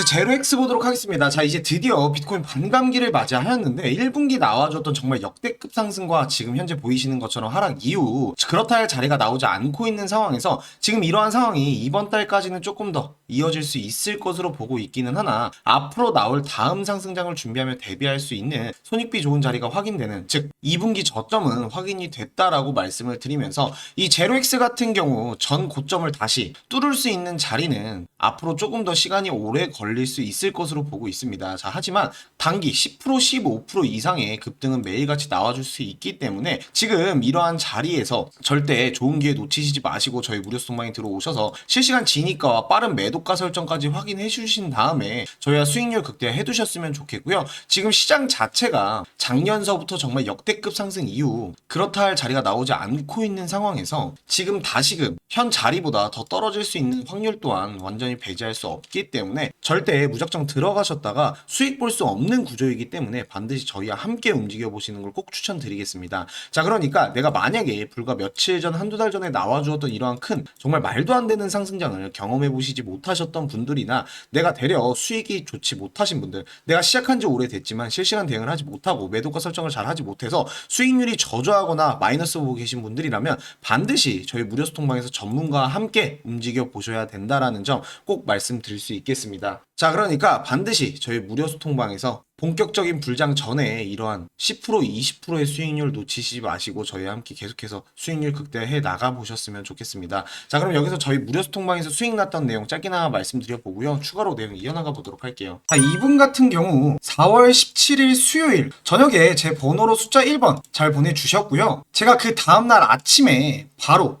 차트 제로 X 보도록 하겠습니다. 자, 이제 드디어 비트코인 반감기를 맞이하였는데 1분기 나와줬던 정말 역대급 상승과 지금 현재 보이시는 것처럼 하락 이후 그렇다 할 자리가 나오지 않고 있는 상황에서 지금 이러한 상황이 이번 달까지는 조금 더 이어질 수 있을 것으로 보고 있기는 하나 앞으로 나올 다음 상승장을 준비하며 대비할 수 있는 손익비 좋은 자리가 확인되는 즉 2분기 저점은 확인이 됐다라고 말씀을 드리면서 이 제로 X 같은 경우 전 고점을 다시 뚫을 수 있는 자리는 앞으로 조금 더 시간이 오래 걸릴 수 있을 것으로 보고 있습니다. 자, 하지만 단기 10% 15% 이상의 급등은 매일같이 나와줄 수 있기 때문에 지금 이러한 자리에서 절대 좋은 기회 놓치시지 마시고 저희 무료 소통방에 들어오셔서 실시간 진입가와 빠른 매도가 설정까지 확인해 주신 다음에 저희와 수익률 극대화 해 두셨으면 좋겠고요. 지금 시장 자체가 작년서부터 정말 역대급 상승 이후 그렇다 할 자리가 나오지 않고 있는 상황에서 지금 다시금 현 자리보다 더 떨어질 수 있는 확률 또한 완전히 배제할 수 없기 때문에 절대 무작정 들어가셨다가 수익 볼 수 없는 구조이기 때문에 반드시 저희와 함께 움직여 보시는 걸 꼭 추천드리겠습니다. 자, 그러니까 내가 만약에 불과 며칠 전 한두 달 전에 나와 주었던 이러한 큰 정말 말도 안 되는 상승장을 경험해 보시지 못하셨던 분들이나 내가 되려 수익이 좋지 못하신 분들, 내가 시작한 지 오래됐지만 실시간 대응을 하지 못하고 매도가 설정을 잘 하지 못해서 수익률이 저조하거나 마이너스 보고 계신 분들이라면 반드시 저희 무료 소통방에서 전문가와 함께 움직여 보셔야 된다라는 점 꼭 말씀드릴 수 있겠습니다. 자, 그러니까 반드시 저희 무료 소통방에서 본격적인 불장 전에 이러한 10% 20%의 수익률 놓치시지 마시고 저희와 함께 계속해서 수익률 극대화해 나가 보셨으면 좋겠습니다. 자, 그럼 여기서 저희 무료 소통방에서 수익 났던 내용 짧게나마 말씀드려 보고요. 추가로 내용 이어나가 보도록 할게요. 자, 이분 같은 경우 4월 17일 수요일 저녁에 제 번호로 숫자 1번 잘 보내주셨고요. 제가 그 다음날 아침에 바로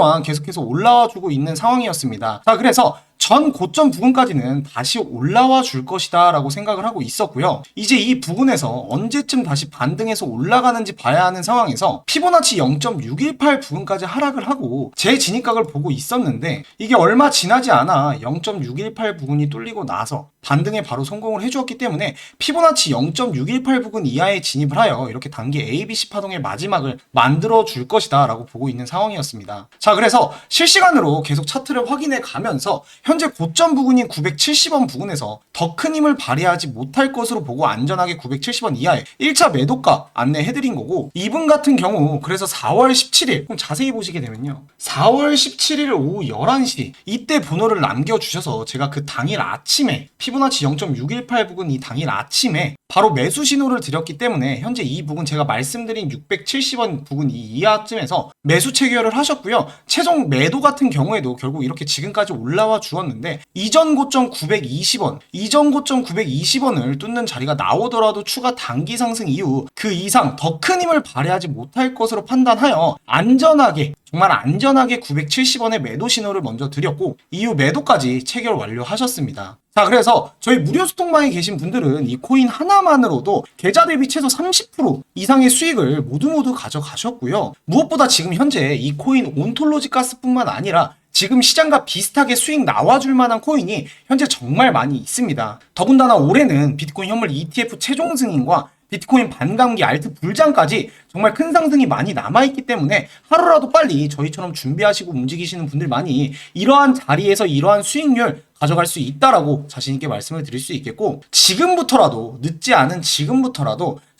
또한 계속해서 올라와 주고 있는 상황이었습니다. 자, 그래서 전 고점 부근까지는 다시 올라와 줄 것이다 라고 생각을 하고 있었고요. 이제 이 부근에서 언제쯤 다시 반등해서 올라가는지 봐야 하는 상황에서 피보나치 0.618 부근까지 하락을 하고 제 진입각을 보고 있었는데 이게 얼마 지나지 않아 0.618 부근이 뚫리고 나서 반등에 바로 성공을 해주었기 때문에 피보나치 0.618 부근 이하에 진입을 하여 이렇게 단기 ABC 파동의 마지막을 만들어 줄 것이다 라고 보고 있는 상황이었습니다. 자 그래서 실시간으로 계속 차트를 확인해 가면서 현재 고점 부근인 970원 부근에서 더 큰 힘을 발휘하지 못할 것으로 보고 안전하게 970원 이하에 1차 매도가 안내해 드린 거고 이분 같은 경우 그래서 4월 17일 그럼 자세히 보시게 되면요 4월 17일 오후 11시 이때 번호를 남겨주셔서 제가 그 당일 아침에 피 보나치 0.618 부근 이 당일 아침에 바로 매수 신호를 드렸기 때문에 현재 이 부분 제가 말씀드린 670원 부근 이 이하쯤에서 매수 체결을 하셨고요. 최종 매도 같은 경우에도 결국 이렇게 지금까지 올라와 주었는데 이전 고점 920원, 이전 고점 920원을 뚫는 자리가 나오더라도 추가 단기 상승 이후 그 이상 더 큰 힘을 발휘하지 못할 것으로 판단하여 안전하게 정말 안전하게 970원의 매도 신호를 먼저 드렸고 이후 매도까지 체결 완료하셨습니다. 자, 그래서 저희 무료 소통방에 계신 분들은 이 코인 하나만으로도 계좌 대비 최소 30% 이상의 수익을 모두 모두 가져가셨고요. 무엇보다 지금 현재 이 코인 온톨로지 가스뿐만 아니라 지금 시장과 비슷하게 수익 나와줄 만한 코인이 현재 정말 많이 있습니다. 더군다나 올해는 비트코인 현물 ETF 최종 승인과 비트코인 반감기 알트 불장까지 정말 큰 상승이 많이 남아있기 때문에 하루라도 빨리 저희처럼 준비하시고 움직이시는 분들 많이 이러한 자리에서 이러한 수익률 가져갈 수 있다라고 자신있게 말씀을 드릴 수 있겠고 지금부터라도 늦지 않은 지금부터라도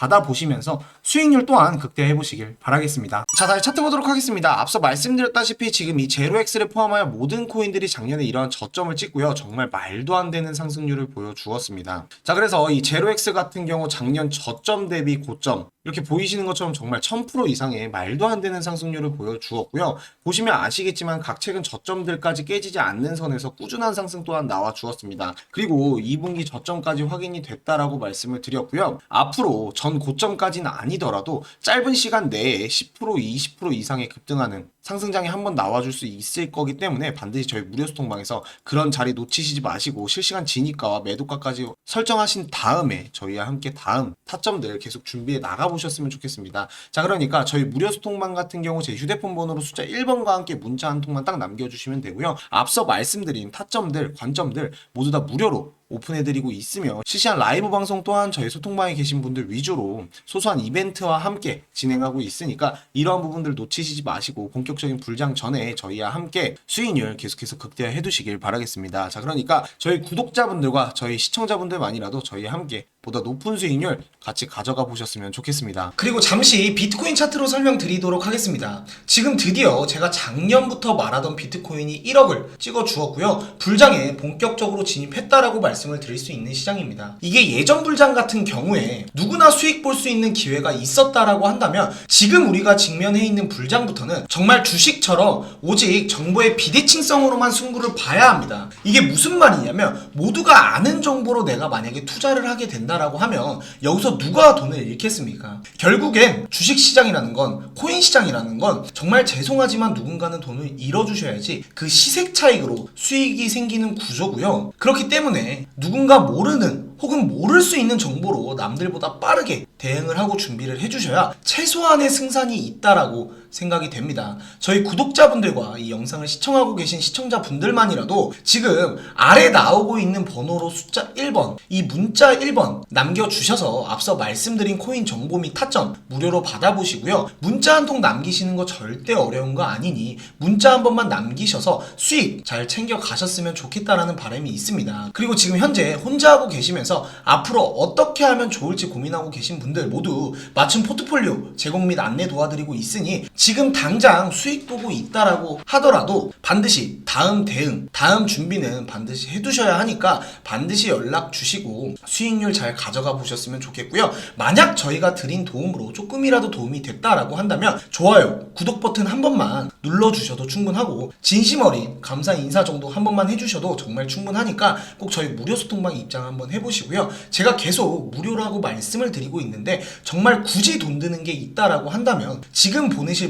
받아보시면서 수익률 또한 극대화해 보시길 바라겠습니다. 자, 다시 차트 보도록 하겠습니다. 앞서 말씀드렸다시피 지금 이 제로엑스를 포함하여 모든 코인들이 작년에 이러한 저점을 찍고요. 정말 말도 안 되는 상승률을 보여주었습니다. 자, 그래서 이 제로엑스 같은 경우 작년 저점 대비 고점 이렇게 보이시는 것처럼 정말 1000% 이상의 말도 안 되는 상승률을 보여주었고요. 보시면 아시겠지만 각 최근 저점들까지 깨지지 않는 선에서 꾸준한 상승 또한 나와 주었습니다. 그리고 2분기 저점까지 확인이 됐다라고 말씀을 드렸고요. 앞으로 전 고점까지는 아니더라도 짧은 시간 내에 10% 20% 이상의 급등하는 상승장이 한번 나와줄 수 있을 거기 때문에 반드시 저희 무료 소통방에서 그런 자리 놓치시지 마시고 실시간 진입가와 매도가까지 설정하신 다음에 저희와 함께 다음 타점들 계속 준비해 나가보셨으면 좋겠습니다. 자 그러니까 저희 무료 소통방 같은 경우 제 휴대폰 번호로 숫자 1번과 함께 문자 한 통만 딱 남겨주시면 되고요. 앞서 말씀드린 타점들, 관점들 모두 다 무료로 오픈해드리고 있으며 실시간 라이브 방송 또한 저희 소통방에 계신 분들 위주로 소소한 이벤트와 함께 진행하고 있으니까 이러한 부분들 놓치시지 마시고 본격적인 불장 전에 저희와 함께 수익률 계속해서 극대화해 두시길 바라겠습니다. 자 그러니까 저희 구독자분들과 저희 시청자분들만이라도 저희와 함께 보다 높은 수익률 같이 가져가 보셨으면 좋겠습니다. 그리고 잠시 비트코인 차트로 설명드리도록 하겠습니다. 지금 드디어 제가 작년부터 말하던 비트코인이 1억을 찍어 주었고요. 불장에 본격적으로 진입했다라고 말씀 을 드릴 수 있는 시장입니다. 이게 예전 불장 같은 경우에 누구나 수익 볼 수 있는 기회가 있었다라고 한다면 지금 우리가 직면해 있는 불장부터는 정말 주식처럼 오직 정보의 비대칭성으로만 승부를 봐야 합니다. 이게 무슨 말이냐면 모두가 아는 정보로 내가 만약에 투자를 하게 된다라고 하면 여기서 누가 돈을 잃겠습니까? 결국엔 주식 시장이라는 건 코인 시장이라는 건 정말 죄송하지만 누군가는 돈을 잃어주셔야지 그 시색 차익으로 수익이 생기는 구조고요. 그렇기 때문에 누군가 모르는 혹은 모를 수 있는 정보로 남들보다 빠르게 대응을 하고 준비를 해주셔야 최소한의 승산이 있다라고 생각이 됩니다. 저희 구독자분들과 이 영상을 시청하고 계신 시청자분들만이라도 지금 아래 나오고 있는 번호로 숫자 1번, 이 문자 1번 남겨주셔서 앞서 말씀드린 코인 정보 및 타점 무료로 받아보시고요. 문자 한 통 남기시는 거 절대 어려운 거 아니니 문자 한 번만 남기셔서 수익 잘 챙겨 가셨으면 좋겠다라는 바람이 있습니다. 그리고 지금 현재 혼자 하고 계시면서 앞으로 어떻게 하면 좋을지 고민하고 계신 분들 모두 맞춤 포트폴리오 제공 및 안내 도와드리고 있으니 지금 당장 수익 보고 있다라고 하더라도 반드시 다음 대응, 다음 준비는 반드시 해두셔야 하니까 반드시 연락 주시고 수익률 잘 가져가 보셨으면 좋겠고요. 만약 저희가 드린 도움으로 조금이라도 도움이 됐다라고 한다면 좋아요, 구독 버튼 한 번만 눌러주셔도 충분하고 진심 어린 감사 인사 정도 한 번만 해주셔도 정말 충분하니까 꼭 저희 무료 소통방 입장 한번 해보시고요. 제가 계속 무료라고 말씀을 드리고 있는데 정말 굳이 돈 드는 게 있다라고 한다면 지금 보내실